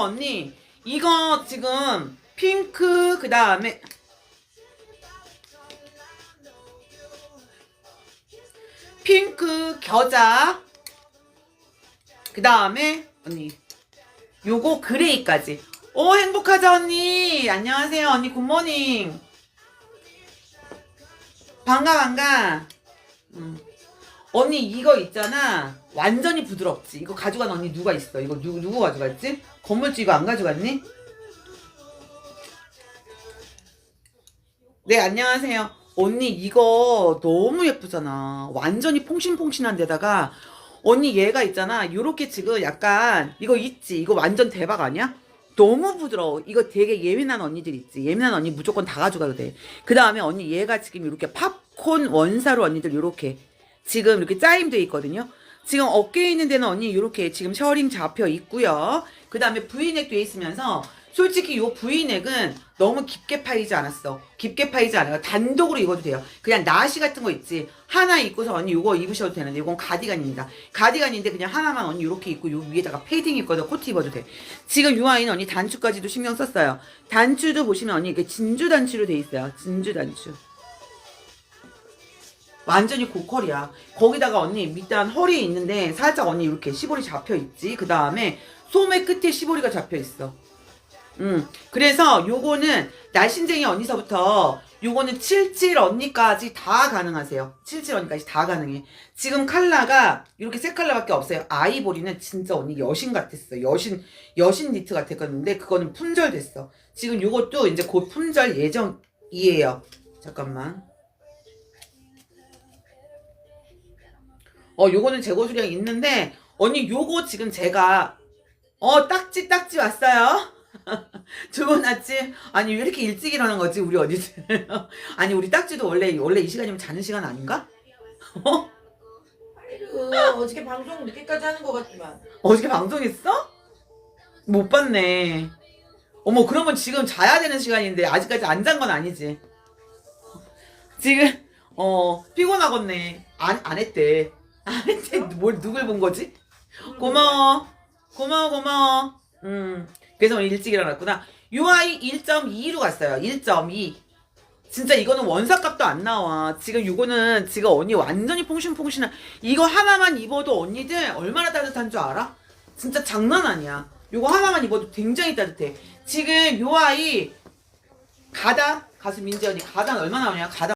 언니. 이거 지금 핑크 그 다음에 핑크 겨자 그 다음에 언니 요거 그레이까지. 오 행복하자 언니. 안녕하세요 언니. 굿모닝 반가 반가. 음. 언니 이거 있잖아. 완전히 부드럽지? 이거 가져간 언니 누가 있어? 이거 누구 누구 가져갔지? 건물주 이거 안 가져갔니? 네 안녕하세요. 언니 이거 너무 예쁘잖아. 완전히 퐁신퐁신한 데다가 언니 얘가 있잖아. 요렇게 지금 약간 이거 있지? 이거 완전 대박 아니야? 너무 부드러워. 이거 되게 예민한 언니들 있지? 예민한 언니 무조건 다 가져가도 돼 그 다음에 언니 얘가 지금 이렇게 팝콘 원사로 언니들 요렇게 지금 이렇게 짜임돼 있거든요. 지금 어깨에 있는 데는 언니 이렇게 지금 셔링 잡혀 있고요. 그 다음에 돼 있으면서 솔직히 요 브이넥은 너무 깊게 파이지 않았어. 깊게 파이지 않아요. 단독으로 입어도 돼요. 그냥 나시 같은 거 있지. 하나 입고서 언니 요거 입으셔도 되는데 이건 가디건입니다. 가디건인데 그냥 하나만 언니 이렇게 입고 요 위에다가 패딩 입거나 코트 입어도 돼. 지금 요 아이는 언니 단추까지도 신경 썼어요. 단추도 보시면 언니 이게 진주 단추로 돼 있어요. 진주 단추. 완전히 고컬이야. 거기다가 언니 밑단 허리에 있는데 살짝 언니 이렇게 시보리 잡혀 있지. 그 다음에 소매 끝에 시보리가 잡혀 있어. 음. 그래서 요거는 날씬쟁이 언니서부터 요거는 77 언니까지 다 가능하세요. 77 언니까지 다 가능해. 지금 컬러가 이렇게 세 컬러밖에 없어요. 아이보리는 진짜 언니 여신 같았어. 여신 여신 니트 같았었는데 그거는 품절됐어. 지금 요것도 이제 곧 품절 예정이에요. 잠깐만. 어, 요거는 재고 수량 있는데, 언니, 요거 지금 제가, 어, 딱지, 딱지 왔어요? 좋은 아침. 아니, 왜 이렇게 일찍 일어난 거지, 우리 언니들? 아니, 우리 딱지도 원래, 원래 이 시간이면 자는 시간 아닌가? 어? 그 어저께 방송 늦게까지 하는 것 같지만 어저께 방송했어? 못 봤네. 어머, 그러면 지금 자야 되는 시간인데, 아직까지 안 잔 건 아니지. 지금, 어, 피곤하겠네. 안, 안 했대. 안 했대. 뭘, 누굴 본 거지? 고마워. 고마워, 고마워. 음. 그래서 오늘 일찍 일어났구나. UI 1.2로 갔어요. 1.2. 진짜 이거는 원사값도 안 나와. 지금 이거는 지금 언니 완전히 퐁신퐁신한 이거 하나만 입어도 언니들 얼마나 따뜻한 줄 알아? 진짜 장난 아니야. 이거 하나만 입어도 굉장히 따뜻해. 지금 요 아이 가다 가수 민지 언니 가단 얼마 나오냐? 가단